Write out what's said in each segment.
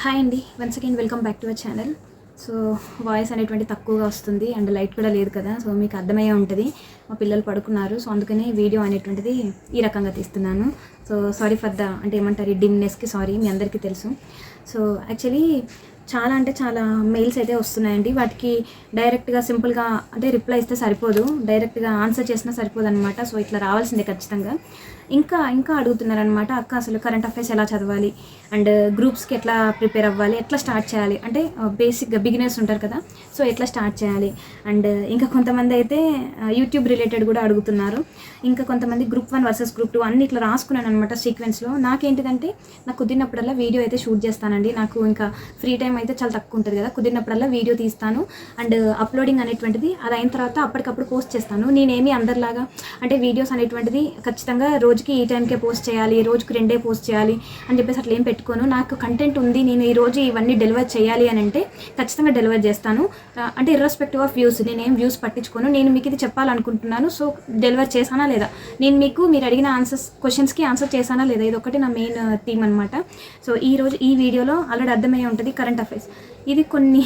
Hi అండి. Once again welcome back to our channel so voice అనేటువంటి తక్కువగా వస్తుంది అండ్ లైట్ కూడా లేదు కదా. సో మీకు అర్థమయ్యే ఉంటుంది. మా పిల్లలు పడుకున్నారు. సో అందుకని వీడియో అనేటువంటిది ఈ రకంగా తీస్తున్నాను. సో సారీ ఫర్ ద అంటే ఏమంటారు ఈ డిమ్నెస్కి సారీ మీ అందరికీ తెలుసు. సో యాక్చువల్లీ చాలా అంటే చాలా మెయిల్స్ అయితే వస్తున్నాయండి. వాటికి డైరెక్ట్గా సింపుల్గా అంటే రిప్లై ఇస్తే సరిపోదు. డైరెక్ట్గా ఆన్సర్ చేసినా సరిపోదు అనమాట సో ఇట్లా రావాల్సిందే ఖచ్చితంగా. ఇంకా ఇంకా అడుగుతున్నారనమాట అక్క అసలు కరెంట్ అఫైర్స్ ఎలా చదవాలి? అండ్ గ్రూప్స్కి ఎట్లా ప్రిపేర్ అవ్వాలి? ఎట్లా స్టార్ట్ చేయాలి? అంటే uh, బేసిక్గా బిగినర్స్ ఉంటారు కదా. సో ఎట్లా స్టార్ట్ చేయాలి? అండ్ ఇంకా కొంతమంది అయితే uh, యూట్యూబ్ రిలేటెడ్ కూడా అడుగుతున్నారు. ఇంకా కొంతమంది group one versus group two అన్ని ఇట్లా రాసుకున్నాను అనమాట సీక్వెన్స్లో నాకేంటిదంటే నాకు కుదిరినప్పుడల్లా వీడియో అయితే షూట్ చేస్తానండి. నాకు ఇంకా ఫ్రీ టైం అయితే చాలా తక్కువ ఉంటుంది కదా. కుదిరినప్పుడల్లా వీడియో తీస్తాను. అండ్ అప్లోడింగ్ అనేటువంటిది అది అయిన తర్వాత అప్పటికప్పుడు పోస్ట్ చేస్తాను. నేనేమి అందరిలాగా అంటే వీడియోస్ అనేటువంటిది ఖచ్చితంగా రోజుకి ఈ టైంకే పోస్ట్ చేయాలి రోజుకి రెండే పోస్ట్ చేయాలి అని చెప్పేసి అట్లా ఏం పెట్టుకోను. నాకు కంటెంట్ ఉంది నేను ఈ రోజు ఇవన్నీ డెలివర్ చేయాలి అని అంటే ఖచ్చితంగా డెలివర్ చేస్తాను. అంటే ఇర్రెస్పెక్టివ్ ఆఫ్ వ్యూస్ నేనేం వ్యూస్ పట్టించుకోను. నేను మీకు ఇది చెప్పాలనుకుంటున్నాను సో డెలివర్ చేశానా లేదా? నేను మీకు మీరు అడిగిన ఆన్సర్స్ క్వశ్చన్స్కి ఆన్సర్ చేశానా లేదా? ఇది ఒకటి నా మెయిన్ థీమ్ అనమాట సో ఈ రోజు ఈ వీడియోలో ఆల్రెడీ అర్థమయ్యే ఉంటుంది కరెంట్ అఫైర్స్. ఇది కొన్ని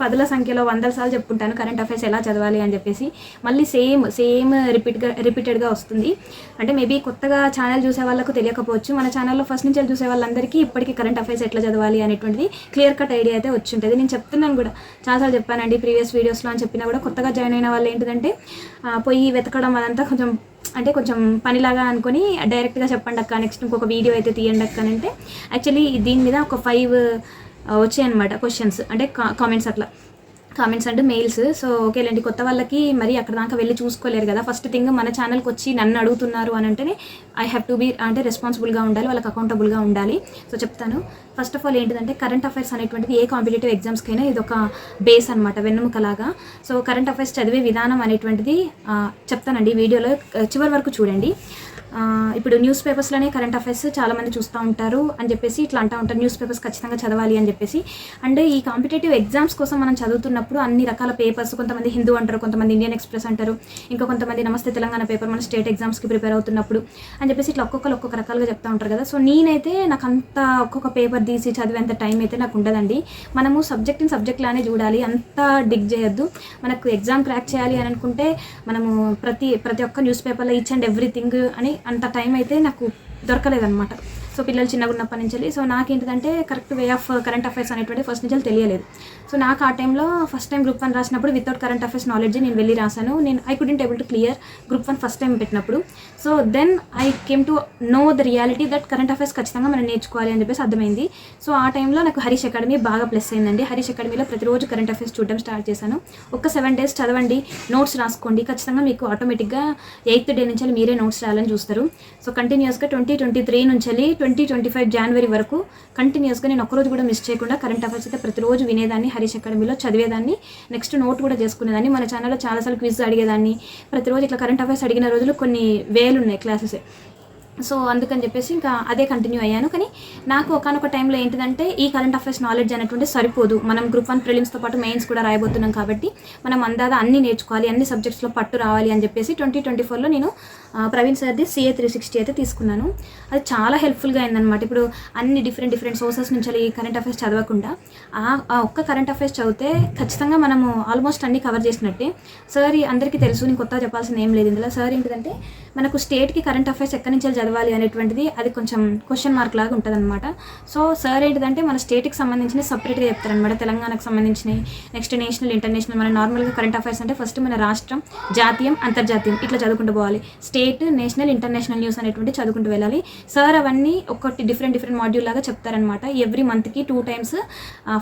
పదుల సంఖ్యలో వందల సార్లు చెప్పుకుంటాను. కరెంట్ అఫైర్స్ ఎలా చదవాలి అని చెప్పేసి మళ్ళీ సేమ్ సేమ్ రిపీట్గా రిపీటెడ్గా వస్తుంది. అంటే మేబీ కొత్తగా ఛానల్ చూసే వాళ్ళకు తెలియకపోవచ్చు. మన ఛానల్లో ఫస్ట్ నుంచి చూసే వాళ్ళందరికీ ఇప్పటికీ కరెంట్ అఫైర్స్ ఎట్లా చదవాలి అనేటువంటిది క్లియర్ కట్ ఐడియా అయితే వచ్చి ఉంటుంది నేను చెప్తున్నాను కూడా. చాలాసార్లు చెప్పానండి ప్రీవియస్ వీడియోస్లో అని చెప్పినా కూడా కొత్తగా జాయిన్ అయిన వాళ్ళు ఏంటిదంటే పోయి వెతకడం అదంతా కొంచెం అంటే కొంచెం పనిలాగా అనుకొని డైరెక్ట్గా చెప్పండి అక్క నెక్స్ట్ ఇంకొక వీడియో అయితే తీయండి అక్క అని అంటే యాక్చువల్లీ దీని మీద ఒక ఫైవ్ వచ్చాయన్నమాట క్వశ్చన్స్ అంటే కామెంట్స్ అట్లా. కామెంట్స్ అంటే మెయిల్స్ సో ఓకేలేండి కొత్త వాళ్ళకి మరి అక్కడ దాకా వెళ్ళి చూసుకోలేరు కదా. ఫస్ట్ థింగ్ మన ఛానల్కి వచ్చి నన్ను అడుగుతున్నారు అని అంటేనే ఐ హ్యావ్ టు బీ అంటే రెస్పాన్సిబుల్గా ఉండాలి వాళ్ళకి అకౌంటబుల్గా ఉండాలి. సో చెప్తాను. ఫస్ట్ ఆఫ్ ఆల్ ఏంటిదంటే కరెంట్ అఫైర్స్ అనేటువంటిది ఏ కాంపిటేటివ్ ఎగ్జామ్స్కైనా ఇది ఒక బేస్ అనమాట వెన్నెముకలాగా. సో కరెంట్ అఫైర్స్ చదివే విధానం అనేటువంటిది చెప్తానండి వీడియోలో. చివరి వరకు చూడండి. ఇప్పుడు న్యూస్ పేపర్స్లోనే కరెంట్ అఫైర్స్ చాలామంది చూస్తూ ఉంటారు అని చెప్పేసి ఇట్లా అంటూ ఉంటారు. న్యూస్ పేపర్స్ ఖచ్చితంగా చదవాలి అని చెప్పేసి. అండ్ ఈ కాంపిటేటివ్ ఎగ్జామ్స్ కోసం మనం చదువుతున్నప్పుడు అన్ని రకాల పేపర్స్ కొంతమంది హిందూ అంటారు కొంతమంది ఇండియన్ ఎక్స్ప్రెస్ అంటారు ఇంకా కొంతమంది నమస్తే తెలంగాణ పేపర్ మన స్టేట్ ఎగ్జామ్స్కి ప్రిపేర్ అవుతున్నప్పుడు అని చెప్పేసి ఇట్లా ఒక్కొక్కరు ఒక్కొక్క రకాలుగా చెప్తా ఉంటారు కదా. సో నేనైతే నాకు అంత ఒక్కొక్క పేపర్ తీసి చదివేంత టైం అయితే నాకు ఉండదండి. మనము సబ్జెక్ట్ని సబ్జెక్ట్ లానే చూడాలి. అంత డిగ్ చేయొద్దు. మనకు ఎగ్జామ్ క్రాక్ చేయాలి అని అనుకుంటే మనము ప్రతి ప్రతి ఒక్క న్యూస్ పేపర్లో ఈచ్ అండ్ ఎవ్రీథింగ్ అని అంత టైం అయితే నాకు దొరకలేదన్నమాట. సో పిల్లలు చిన్నగా ఉన్నప్పటి నుంచి so నాకేంటిదంటే correct way of current affairs అనేటువంటి ఫస్ట్ నుంచి తెలియలేదు. సో నాకు ఆ టైంలో ఫస్ట్ టైం గ్రూప్ వన్ రాసినప్పుడు వితౌట్ కరెంట్ అఫైర్స్ నాలెడ్జ్ నేను వెళ్ళి రాశాను. నేను I couldn't able to clear group one first time పెట్టినప్పుడు. So then I came to know the reality that current affairs ఖచ్చితంగా మనం నేర్చుకోవాలి అని చెప్పేసి అర్థమైంది. సో ఆ టైంలో నాకు హరీష్ అకాడమీ బాగా ప్లస్ అయిందండి. హరీష్ అకాడమీలో ప్రతిరోజు కరెంట్ అఫైర్స్ చూడడం స్టార్ట్ చేశాను. ఒక సెవెన్ డేస్ చదవండి నోట్స్ రాసుకోండి. ఖచ్చితంగా మీకు ఆటోమేటిక్గా ఎయిత్ డే నుంచి మీరే నోట్స్ రాయాలని చూస్తారు. సో కంటిన్యూస్గా ట్వంటీ ట్వంటీ త్రీ నుంచి ట్వంటీ ట్వంటీ ఫైవ్ జనవరి వరకు కంటిన్యూస్గా నేను ఒక్కరోజు కూడా మిస్ చేయకుండా కరెంట్ అఫైర్స్ అయితే ప్రతిరోజు వినేదాన్ని హరీష్ అకాడమీలో చదివేదాన్ని నెక్స్ట్ నోట్ కూడా చేసుకునేదాన్ని మన ఛానల్లో చాలాసార్లు క్విజ్ అడిగేదాన్ని ప్రతిరోజు ఇట్లా కరెంట్ అఫైర్స్ అడిగిన రోజులు కొన్ని వేలు ఉన్నాయి క్లాసెస్ సో అందుకని చెప్పేసి ఇంకా అదే కంటిన్యూ అయ్యాను. కానీ నాకు ఒకనొక టైంలో ఏంటిదంటే ఈ కరెంట్ అఫైర్స్ నాలెడ్జ్ అనేటువంటి సరిపోదు. మనం గ్రూప్ వన్ ప్రిలిమ్స్తో పాటు మెయిన్స్ కూడా రాయబోతున్నాం కాబట్టి మనం అందాద అన్ని నేర్చుకోవాలి అన్ని సబ్జెక్ట్స్లో పట్టు రావాలి అని చెప్పేసి ట్వంటీ ట్వంటీ ఫోర్లో నేను ప్రవీణ్ సార్ది సిఏ త్రీ సిక్స్టీ అయితే తీసుకున్నాను. అది చాలా హెల్ప్ఫుల్గా అయిందనమాట ఇప్పుడు అన్ని డిఫరెంట్ డిఫరెంట్ సోర్సెస్ నుంచి ఈ కరెంట్ అఫైర్స్ చదవకుండా ఆ ఒక్క కరెంట్ అఫైర్స్ చదివితే ఖచ్చితంగా మనము ఆల్మోస్ట్ అన్ని కవర్ చేసినట్టే. సార్ ఈ అందరికీ తెలుసు నేను కొత్తగా చెప్పాల్సింది ఏం లేదు ఇందులో. సార్ ఏంటిదంటే మనకు స్టేట్కి కరెంట్ అఫైర్స్ ఎక్కడి నుంచి చదవాలి అనేటువంటిది అది కొంచెం క్వశ్చన్ మార్క్ లాగా ఉంటుంది అనమాట సో సార్ ఏంటిదంటే మన స్టేట్కి సంబంధించిన సపరేట్గా చెప్తారనమాట తెలంగాణకు సంబంధించినవి నెక్స్ట్ నేషనల్ ఇంటర్నేషనల్ మన నార్మల్గా కరెంట్ అఫైర్స్ అంటే ఫస్ట్ మన రాష్ట్రం జాతీయం అంతర్జాతీయం. ఇట్లా చదువుకుంటూ పోవాలి. స్టేట్ నేషనల్ ఇంటర్నేషనల్ న్యూస్ అనేటువంటి చదువుకుంటూ వెళ్ళాలి. సార్ అవన్నీ ఒకటి డిఫరెంట్ డిఫరెంట్ మాడ్యూల్ లాగా చెప్తారనమాట ఎవ్రీ మంత్కి two times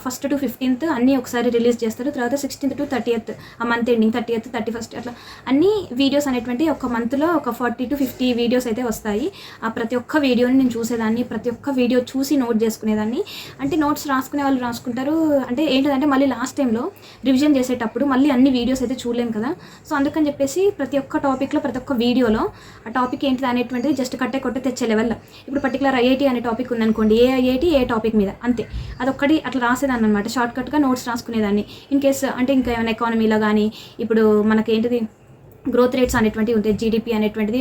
first to fifteenth అన్నీ ఒకసారి రిలీజ్ చేస్తారు. తర్వాత సిక్స్టీన్త్ టు థర్టీయత్ ఆ month ending thirtieth thirty first అట్లా అన్ని వీడియోస్ అనేటువంటి ఒక మంత్లో ఒక ఫార్టీ టు ఫిఫ్టీ వీడియోస్ అయితే వస్తాయి. ఆ ప్రతి ఒక్క వీడియోని నేను చూసేదాన్ని ప్రతి ఒక్క వీడియో చూసి నోట్ చేసుకునేదాన్ని. అంటే నోట్స్ రాసుకునే వాళ్ళు రాసుకుంటారు. అంటే ఏంటంటే మళ్ళీ లాస్ట్ టైంలో రివిజన్ చేసేటప్పుడు మళ్ళీ అన్ని వీడియోస్ అయితే చూడలేం కదా. సో అందుకని చెప్పేసి ప్రతి ఒక్క టాపిక్లో ప్రతి ఒక్క వీడియోలో ఆ టాపిక్ ఏంటిది అనేటువంటిది జస్ట్ కట్టే కొట్టే తెచ్చే లెవెల్లో ఇప్పుడు పర్టికులర్ ఐఐటి అనే టాపిక్ ఉందనుకోండి ఏ ఐఐటి ఏ టాపిక్ మీద అంతే. అదొక్కటి అట్లా రాసేదాన్ని అనమాట షార్ట్ కట్గా నోట్స్ రాసుకునేదాన్ని. ఇన్ కేస్ అంటే ఇంకా ఏమైనా ఎకానమీలో కానీ ఇప్పుడు మనకేంటిది గ్రోత్ రేట్స్ అనేటువంటివి ఉంటాయి జీడిపి అనేటువంటిది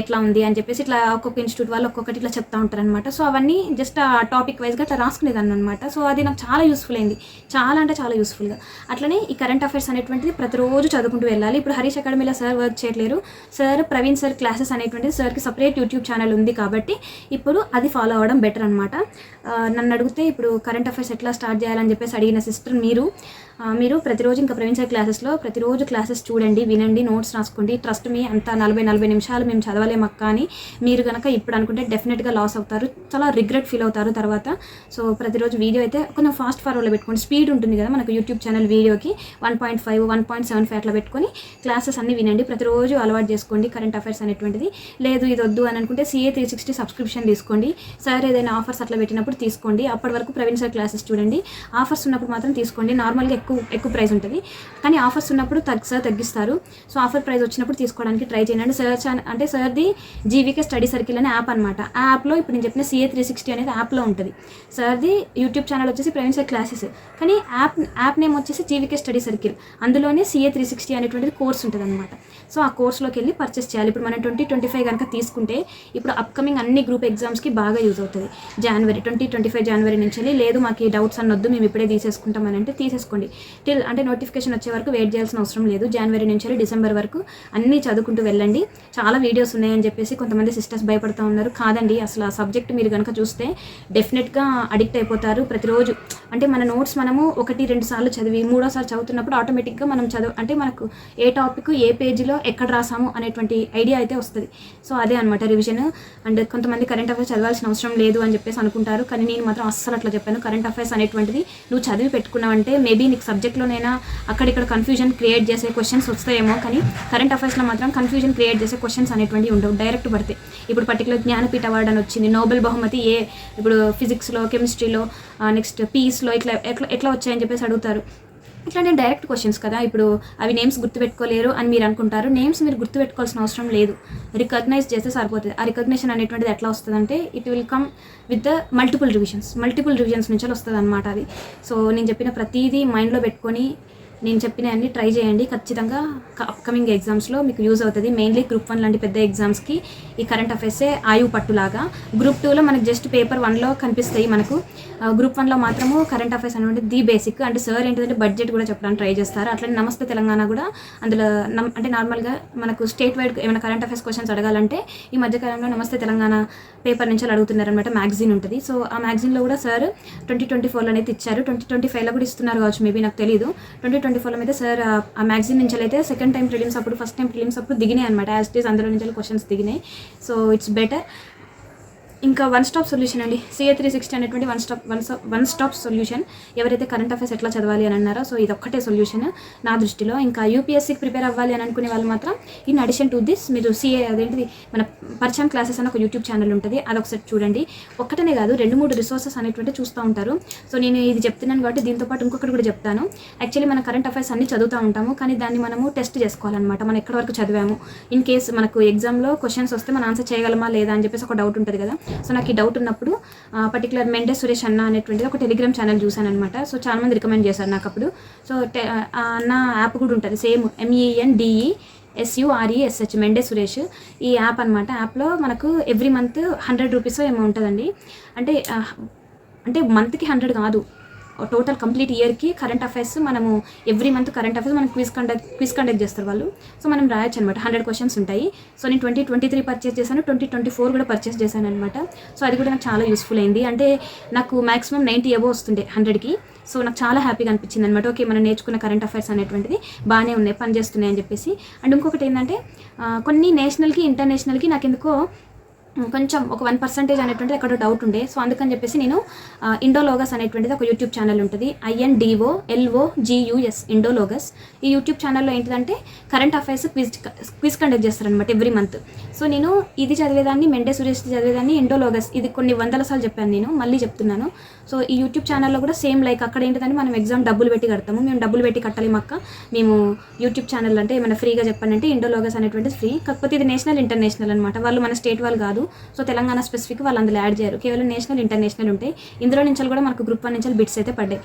ఎట్లా ఉంది అని చెప్పేసి ఇట్లా ఒక్కొక్క ఇన్స్టిట్యూట్ వాళ్ళు ఒక్కొక్కటి ఇట్లా చెప్తా ఉంటారు అనమాట సో అవన్నీ జస్ట్ ఆ టాపిక్ వైజ్గా అట్లా రాసుకునేదాన్ని అనమాట సో అది నాకు చాలా యూస్ఫుల్ అయింది. చాలా అంటే చాలా యూస్ఫుల్గా అట్లనే ఈ కరెంట్ అఫైర్స్ అనేటువంటిది ప్రతిరోజు చదువుకుంటూ వెళ్ళాలి. ఇప్పుడు హరీష్ అకాడమీలో సార్ వర్క్ చేయట్లేరు. సార్ ప్రవీణ్ సార్ క్లాసెస్ అనేటువంటిది సార్కి సపరేట్ యూట్యూబ్ ఛానల్ ఉంది కాబట్టి ఇప్పుడు అది ఫాలో అవ్వడం బెటర్ అనమాట నన్ను అడిగితే ఇప్పుడు కరెంట్ అఫైర్స్ ఎట్లా స్టార్ట్ చేయాలని చెప్పేసి అడిగిన సిస్టర్ మీరు మీరు ప్రతిరోజు ఇంకా ప్రవీణ్ క్లాసెస్లో ప్రతిరోజు క్లాసెస్ చూడండి వినండి నోట్స్ రాసుకోండి. ట్రస్ట్ మీ అంత నలభై నలభై నిమిషాలు మేము చదవలేము అక్క అని మీరు కనుక ఇప్పుడు అనుకుంటే డెఫినెట్గా లాస్ అవుతారు చాలా రిగ్రెట్ ఫీల్ అవుతారు తర్వాత. సో ప్రతిరోజు వీడియో అయితే కొంచెం ఫాస్ట్ ఫార్వర్డ్లో పెట్టుకోండి. స్పీడ్ ఉంటుంది కదా మనకు యూట్యూబ్ ఛానల్ వీడియోకి one point five one point seven five అట్లా పెట్టుకొని క్లాసెస్ అన్ని వినండి. ప్రతిరోజు అలవాటు చేసుకోండి కరెంట్ అఫైర్స్ అనేటువంటిది. లేదు ఇది వద్దు అని అనుకుంటే సిఏ త్రీ సిక్స్టీ సబ్స్క్రిప్షన్ తీసుకోండి. సార్ ఏదైనా ఆఫర్స్ అట్లా పెట్టినప్పుడు తీసుకోండి. అప్పటి వరకు ప్రవీణ్ సార్ క్లాసెస్ చూడండి. ఆఫర్స్ ఉన్నప్పుడు మాత్రం తీసుకోండి. నార్మల్గా ఎక్కువ ఎక్కువ ప్రైస్ ఉంటుంది. కానీ ఆఫర్స్ ఉన్నప్పుడు తగ్గ సార్ తగ్గిస్తారు. సో ఆఫర్ ప్రైస్ వచ్చినప్పుడు తీసుకోవడానికి ట్రై చేయండి. సార్ అంటే సార్ది జీవీకే స్టడీ సర్కిల్ అనే యాప్ అనమాట ఆ యాప్లో ఇప్పుడు నేను చెప్పిన సిఏ త్రీ సిక్స్టీ అనేది యాప్లో ఉంటుంది. సార్ది యూట్యూబ్ ఛానల్ వచ్చేసి ప్రవీణ్ సార్ క్లాసెస్. కానీ యాప్ యాప్ నేమ్ వచ్చేసి జీవీకే స్టడీ సర్కిల్. అందులోనే సిఏ త్రీ సిక్స్టీ అనేటువంటిది కోర్స్ ఉంటుంది అనమాట సో ఆ కోర్స్లోకి వెళ్ళి పర్చేస్ చేయాలి. ఇప్పుడు మనం ట్వంటీ ట్వంటీ ఫైవ్ కనుక తీసుకుంటే ఇప్పుడు అప్కమింగ్ అన్ని గ్రూప్ ఎగ్జామ్స్కి బాగా యూజ్ అవుతుంది. జనవరి ట్వంటీ ట్వంటీ ఫైవ్ జనవరి నుంచి వెళ్ళి లేదు మాకు ఈ డౌట్స్ అన్నొద్దు మేము ఇప్పుడే తీసేసుకుంటామని అంటే తీసేసుకోండి. టిల్ అంటే నోటిఫికేషన్ వచ్చే వరకు వెయిట్ చేయాల్సిన అవసరం లేదు. జనవరి నుంచి డిసెంబర్ వరకు అన్నీ చదువుకుంటూ వెళ్ళండి. చాలా వీడియోస్ ఉన్నాయని చెప్పేసి కొంతమంది సిస్టర్స్ భయపడుతూ ఉన్నారు. కాదండి అసలు ఆ సబ్జెక్ట్ మీరు కనుక చూస్తే డెఫినెట్గా అడిక్ట్ అయిపోతారు. ప్రతిరోజు అంటే మన నోట్స్ మనము ఒకటి రెండు సార్లు చదివి మూడోసారి చదువుతున్నప్పుడు ఆటోమేటిక్గా మనం చదువు అంటే మనకు ఏ టాపిక్ ఏ పేజీలో ఎక్కడ రాసాము అనేటువంటి ఐడియా అయితే వస్తుంది. సో అదే అనమాట రివిజన్ అండ్ కొంతమంది కరెంట్ అఫైర్స్ చదవాల్సిన అవసరం లేదు అని చెప్పేసి అనుకుంటారు. కానీ నేను మాత్రం అస్సలు అట్లా చెప్పాను. కరెంట్ అఫైర్స్ అనేటువంటిది నువ్వు చదివి పెట్టుకున్నావంటే మేబీ నీకు సబ్జెక్ట్లోనైనా అక్కడిక్కడ కన్ఫ్యూజన్ క్రియేట్ చేసే క్వశ్చన్స్ వస్తాయేమో కానీ కరెంట్ అఫైర్స్లో మాత్రం కన్ఫ్యూజన్ క్రియేట్ చేసే క్వశ్చన్స్ అనేటువంటి ఉండవు. డైరెక్ట్ పడతాయి ఇప్పుడు పర్టికులర్ జ్ఞానపీఠ అవార్డు అని వచ్చింది. నోబెల్ బహుమతి ఏ? ఇప్పుడు ఫిజిక్స్లో కెమిస్ట్రీలో నెక్స్ట్ పీస్లో ఇట్లా ఎట్లా ఎట్లా వచ్చాయని చెప్పేసి అడుగుతారు. ఇట్లా నేను డైరెక్ట్ క్వశ్చన్స్ కదా. ఇప్పుడు అవి నేమ్స్ గుర్తుపెట్టుకోలేరు అని మీరు అనుకుంటారు. నేమ్స్ మీరు గుర్తుపెట్టుకోవాల్సిన అవసరం లేదు. రికగ్నైజ్ చేస్తే సరిపోతుంది. ఆ రికగ్నేషన్ అనేటువంటిది ఎట్లా వస్తుందంటే it will come with the multiple revisions. Multiple revisions నుంచి వస్తుంది అనమాట అది. సో నేను చెప్పిన ప్రతిదీ మైండ్లో పెట్టుకొని నేను చెప్పిన అన్ని ట్రై చేయండి. ఖచ్చితంగా అప్కమింగ్ ఎగ్జామ్స్లో మీకు యూజ్ అవుతుంది. మెయిన్లీ గ్రూప్ వన్ లాంటి పెద్ద ఎగ్జామ్స్కి ఈ కరెంట్ అఫైర్సే ఆయువు పట్టులాగా. గ్రూప్ టూలో మనకు జస్ట్ పేపర్ వన్లో కనిపిస్తాయి మనకు. గ్రూప్ వన్లో మాత్రము కరెంట్ అఫైర్స్ అనేది ది బేసిక్ అంటే సార్ ఏంటంటే బడ్జెట్ కూడా చెప్పడానికి ట్రై చేస్తారు. అట్లనే నమస్తే తెలంగాణ కూడా అందులో నమ్ అంటే నార్మల్గా మనకు స్టేట్ వైడ్ ఏమైనా కరెంట్ అఫైర్స్ క్వశ్చన్స్ అడగాలంటే ఈ మధ్యకాలంలో నమస్తే తెలంగాణ పేపర్ నుంచి అడుగుతున్నారు అనమాట మ్యాగజైన్ ఉంటుంది. సో ఆ మ్యాగజైన్లో కూడా సార్ ట్వంటీ ట్వంటీ ఫోర్లో అనేది ఇచ్చారు ట్వంటీ ట్వంటీ ఫైవ్లో కూడా ఇస్తున్నారు కావచ్చు. మేబీ నాకు తెలియదు ట్వంటీ ట్వంటీ ఫోర్లో అయితే సార్ ఆ- మ్యాగ్జిన్ మ్యాగజైన్ నుంచి అయితే సెకండ్ టైం ప్రిలిమ్స్ అప్పుడు ఫస్ట్ టైం ప్రిలిమ్స్ అప్పుడు దిగినాయి అనమాట యాజ్ ఇట్ ఈస్ అందులో నుంచి క్వశ్చన్స్ దిగినాయి. సో ఇట్స్ బెటర్ ఇంకా వన్ స్టాప్ సొల్యూషన్ అండి. సిఏ త్రీ సిక్స్టీ అనేటువంటి one stop one one stop solution ఎవరైతే కరెంట్ అఫైర్స్ ఎట్లా చదవాలి అని అన్నారో సో ఇది ఒక్కటే సొల్యూషన్ నా దృష్టిలో. ఇంకా యూపీఎస్సీకి ప్రిపేర్ అవ్వాలి అని అనుకునే వాళ్ళు మాత్రం ఇన్ అడిషన్ టు దిస్ మీరు సిఏ అదేంటిది మన పరిచయం క్లాసెస్ అని ఒక యూట్యూబ్ ఛానల్ ఉంటుంది. అది ఒకసారి చూడండి. ఒక్కటనే కాదు రెండు మూడు రిసోర్సెస్ అనేటువంటి చూస్తూ ఉంటారు. సో నేను ఇది చెప్తున్నాను కాబట్టి దీంతో పాటు ఇంకొకటి కూడా చెప్తాను. యాక్చువల్లీ మన కరెంట్ అఫైర్స్ అన్ని చదువుతూ ఉంటాము కానీ దాన్ని మనము టెస్ట్ చేసుకోవాలన్నమాట. మనం ఎక్కడి వరకు చదివాము? ఇన్ కేస్ మనకు ఎగ్జామ్లో క్వశ్చన్స్ వస్తే మనం ఆన్సర్ చేయగలమా లేదా అని చెప్పేసి ఒక డౌట్ ఉంటుంది కదా. సో నాకు ఈ డౌట్ ఉన్నప్పుడు పర్టికులర్ మెండే సురేష్ అన్న అనేటువంటిది ఒక టెలిగ్రామ్ ఛానల్ చూశాను అనమాట సో చాలా మంది రికమెండ్ చేశారు నాకు అప్పుడు. సో అన్న యాప్ కూడా ఉంటుంది. Same M E N D E S U R E S H Mende Suresh. ఈ యాప్ అనమాట యాప్లో మనకు ఎవ్రీ మంత్ హండ్రెడ్ రూపీస్ ఏమో ఉంటుందండి. అంటే అంటే మంత్కి హండ్రెడ్ కాదు. టోటల్ కంప్లీట్ ఇయర్కి కరెంట్ అఫైర్స్ మనము ఎవ్రీ మంత్ కరెంట్ అఫైర్స్ మనం క్విజ్ కండక్ట్ క్విజ్ కండక్ట్ చేస్తారు వాళ్ళు. సో మనం రాయొచ్చు అనమాట హండ్రెడ్ క్వశ్చన్స్ ఉంటాయి. సో నేను ట్వంటీ ట్వంటీ త్రీ పర్చేస్ చేశాను. ట్వంటీ ట్వంటీ ఫోర్ కూడా పర్చేస్ చేశాను అనమాట సో అది కూడా నాకు చాలా యూస్ఫుల్ అయింది. అంటే నాకు మాక్సిమం నైంటీ ఎబో వస్తుండే హండ్రెడ్కి. సో నాకు చాలా హ్యాపీగా అనిపించింది అనమాట ఓకే మనం నేర్చుకున్న కరెంట్ అఫైర్స్ అనేటువంటిది బాగానే ఉన్నాయి పనిచేస్తున్నాయి అని చెప్పేసి. అండ్ ఇంకొకటి ఏంటంటే కొన్ని నేషనల్కి ఇంటర్నేషనల్కి నాకు ఎందుకో కొంచెం ఒక వన్ పర్సెంటేజ్ అనేటువంటిది అక్కడ డౌట్ ఉండే. సో అందుకని చెప్పేసి నేను ఇండోలోగస్ అనేటువంటిది ఒక యూట్యూబ్ ఛానల్ ఉంటుంది. ఐఎన్డిఓ ఎల్ఓ జియుఎస్ ఇండోలోగస్ ఈ యూట్యూబ్ ఛానల్లో ఏంటిదంటే current affairs quiz quiz conduct చేస్తారనమాట ఎవ్రీ మంత్ సో నేను ఇది చదివేదాన్ని మెండే సురేష్ చదివేదాన్ని ఇండోలోగస్ ఇది కొన్ని వందల సార్లు చెప్పాను నేను మళ్ళీ చెప్తున్నాను. సో ఈ యూట్యూబ్ ఛానల్లో కూడా సేమ్ లైక్ అక్కడ ఏంటిదంటే మనం ఎగ్జామ్ డబ్బులు పెట్టి కడతాము. మేము డబ్బులు పెట్టి కట్టాలి అక్క. మేము యూట్యూబ్ ఛానల్ అంటే ఏమైనా ఫ్రీగా చెప్పానంటే ఇండోలోగస్ అనేటువంటిది ఫ్రీ కాకపోతే ఇది నేషనల్ ఇంటర్నేషనల్ అనమాట వాళ్ళు మన స్టేట్ వాళ్ళు కాదు. సో తెలంగాణ స్పెసిఫిక్ వాళ్ళు అందులో యాడ్ చేయరు. కేవలం నేషనల్ ఇంటర్నేషనల్ ఉంటాయి. ఇందులో నుంచి కూడా మనకు గ్రూప్ వన్ నుంచి బిట్స్ అయితే పడ్డాయి.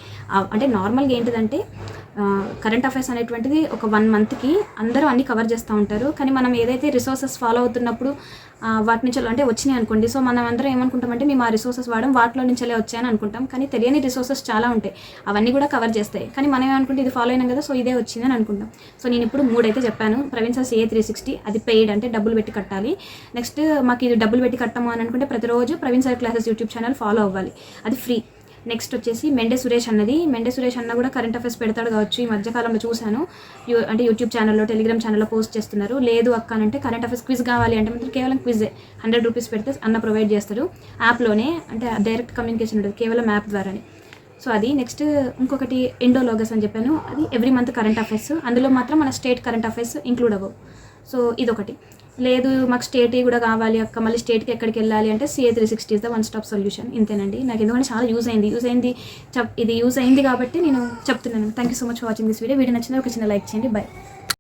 అంటే నార్మల్గా ఏంటిదంటే కరెంట్ అఫైర్స్ అనేటువంటిది ఒక వన్ మంత్కి అందరూ అన్ని కవర్ చేస్తూ ఉంటారు. కానీ మనం ఏదైతే రిసోర్సెస్ ఫాలో అవుతున్నప్పుడు వాటి నుంచి అంటే వచ్చినాయి అనుకోండి. సో మనం అందరం ఏమనుకుంటామంటే మేము ఆ రిసోర్సెస్ వాడడం వాటిలో నుంచే వచ్చాయని అనుకుంటాం. కానీ తెలియని రిసోర్సెస్ చాలా ఉంటాయి. అవన్నీ కూడా కవర్ చేస్తాయి. కానీ మనం ఏమనుకుంటే ఇది ఫాలో అయినాం కదా సో ఇదే వచ్చిందని అనుకుంటాం. సో నేను ఇప్పుడు మూడైతే చెప్పాను. Praveen sir A three sixty అది పెయిడ్ అంటే డబ్బులు పెట్టి కట్టాలి. నెక్స్ట్ మాకు ఇది డబ్బులు పెట్టి కట్టము అని అనుకుంటే ప్రతిరోజు Praveen sir classes YouTube channel follow అవ్వాలి. అది ఫ్రీ. నెక్స్ట్ వచ్చేసి మెండే సురేష్ అన్నది. మెండే సురేష్ అన్న కూడా కరెంట్ అఫైర్స్ పెడతాడు కావచ్చు. ఈ మధ్యకాలంలో చూశాను. యూ అంటే యూట్యూబ్ ఛానల్లో టెలిగ్రామ్ ఛానల్లో పోస్ట్ చేస్తున్నారు. లేదు అక్క అంటే కరెంట్ అఫైర్స్ క్విజ్ కావాలి అంటే మాత్రం కేవలం క్విజే హండ్రెడ్ రూపీస్ పెడితే అన్న ప్రొవైడ్ చేస్తారు. యాప్లోనే అంటే డైరెక్ట్ కమ్యూనికేషన్ ఉంటుంది కేవలం యాప్ ద్వారానే. సో అది నెక్స్ట్ ఇంకొకటి ఎండోలోగస్ అని చెప్పాను. అది ఎవ్రీ మంత్ కరెంట్ అఫైర్స్ అందులో మాత్రం మన స్టేట్ కరెంట్ అఫైర్స్ ఇంక్లూడ్ అవ్వవు. సో ఇదొకటి. లేదు మాకు స్టేట్ కూడా కావాలి అక్క మళ్ళీ స్టేట్కి ఎక్కడికి వెళ్ళాలి అంటే CA three sixty is the one stop solution ఇంతేనండి. నాకు ఎందుకంటే చాలా యూజ్ అయింది. యూజ్ అయింది చెప్ ఇది యూజ్ అయింది కాబట్టి నేను చెప్తున్నాను. Thank you so much for watching this video video నచ్చిన ఒక చిన్న లైక్ చేయండి. బై